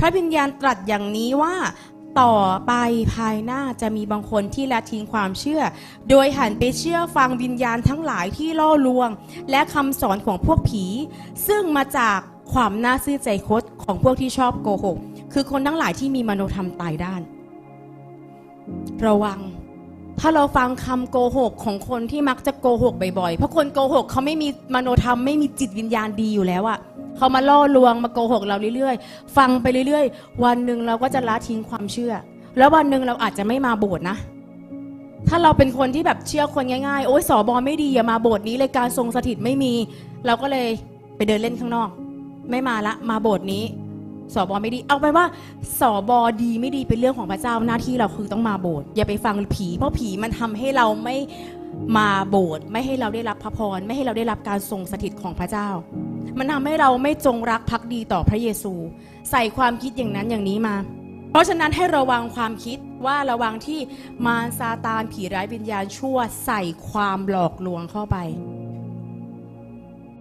พระวิญญาณตรัสอย่างนี้ว่าต่อไปภายหน้าจะมีบางคนที่ละทิ้งความเชื่อ โดยหันไปเชื่อฟังวิญญาณทั้งหลายที่ล่อลวง และคำสอนของพวกผี ซึ่งมาจากความน่าซื่อใจคดของพวกที่ชอบโกหก คือคนทั้งหลายที่มีมโนธรรมตายด้าน ระวัง ถ้าเราฟังคำโกหกของคนที่มักจะโกหกบ่อยๆ เพราะคนโกหกเขาไม่มีมโนธรรมไม่มีจิตวิญญาณดีอยู่แล้วอะเขามาล่อลวงมาโกหกเราเรื่อยๆ ฟังไปเรื่อยๆ วันหนึ่งเราก็จะละทิ้งความเชื่อ แล้ววันหนึ่งเราอาจจะไม่มาโบสถ์นะ ถ้าเราเป็นคนที่แบบเชื่อคนง่ายๆ โอ๊ยสอบอไม่ดีอย่ามาโบสถ์นี้เลยการทรงสถิตไม่มี เราก็เลยไปเดินเล่นข้างนอก ไม่มาละมาโบสถ์นี้ สอบอไม่ดี เอาไปว่าสอบอดีไม่ดีเป็นเรื่องของพระเจ้าหน้าที่เราคือต้องมาโบสถ์อย่าไปฟังผีเพราะผีมันทำให้เราไม่มาโบสถ์ไม่ให้เราได้รับพระพร ไม่ให้เราได้รับการทรงสถิตของพระเจ้า มันทำให้เราไม่จงรักภักดีต่อพระเยซู ใส่ความคิดอย่างนั้นอย่างนี้มา เพราะฉะนั้นให้ระวังความคิดว่าระวังที่มารซาตานผีร้ายวิญญาณชั่วใส่ความหลอกลวงเข้าไป